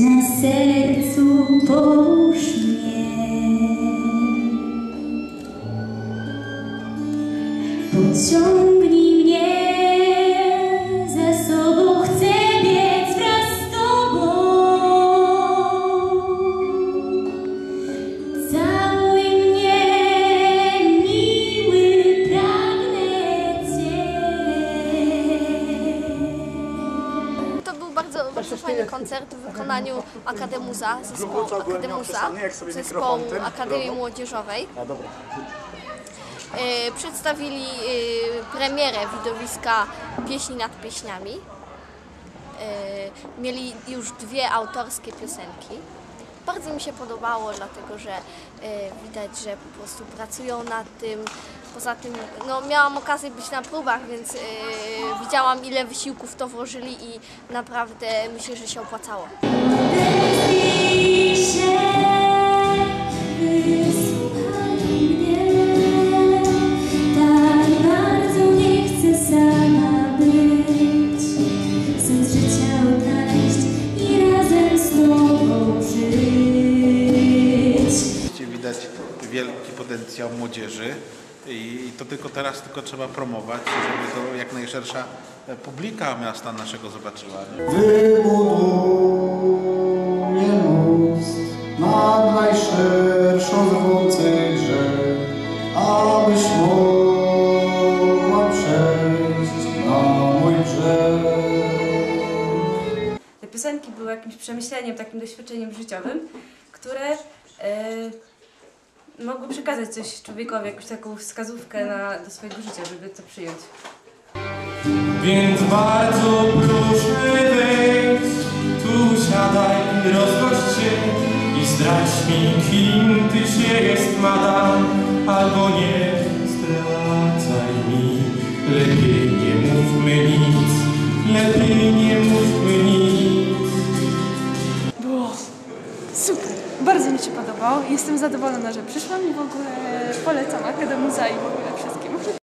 Na sercu połóż mnie. Bardzo, fajny koncert w wykonaniu Akademuza, zespołu Akademuza, zespołu Akademii Młodzieżowej. E, Przedstawili e, premierę widowiska Pieśni nad pieśniami. E, Mieli już dwie autorskie piosenki. Bardzo mi się podobało, dlatego że e, widać, że po prostu pracują nad tym. Poza tym no, miałam okazję być na próbach, więc e, widziałam ile wysiłków to włożyli i naprawdę myślę, że się opłacało. Wielki potencjał młodzieży i to tylko teraz tylko trzeba promować, żeby to jak najszersza publika miasta naszego zobaczyła. nie? Wybuduję most nad najszerszą z wących rzek, abyś mogła przejść na mój brzeg. Te piosenki były jakimś przemyśleniem, takim doświadczeniem życiowym, które e, mogły przekazać coś człowiekowi, jakąś taką wskazówkę na, do swojego życia, żeby to przyjąć. Więc bardzo proszę wejdź, tu siadaj, rozgość się i zdradź mi, kim ty się jest, madam, albo nie zdradzaj mi. Lepiej nie mówmy nic, lepiej nie mówmy nic. Jestem zadowolona, że przyszłam i w ogóle polecam Akademuza i w ogóle wszystkim.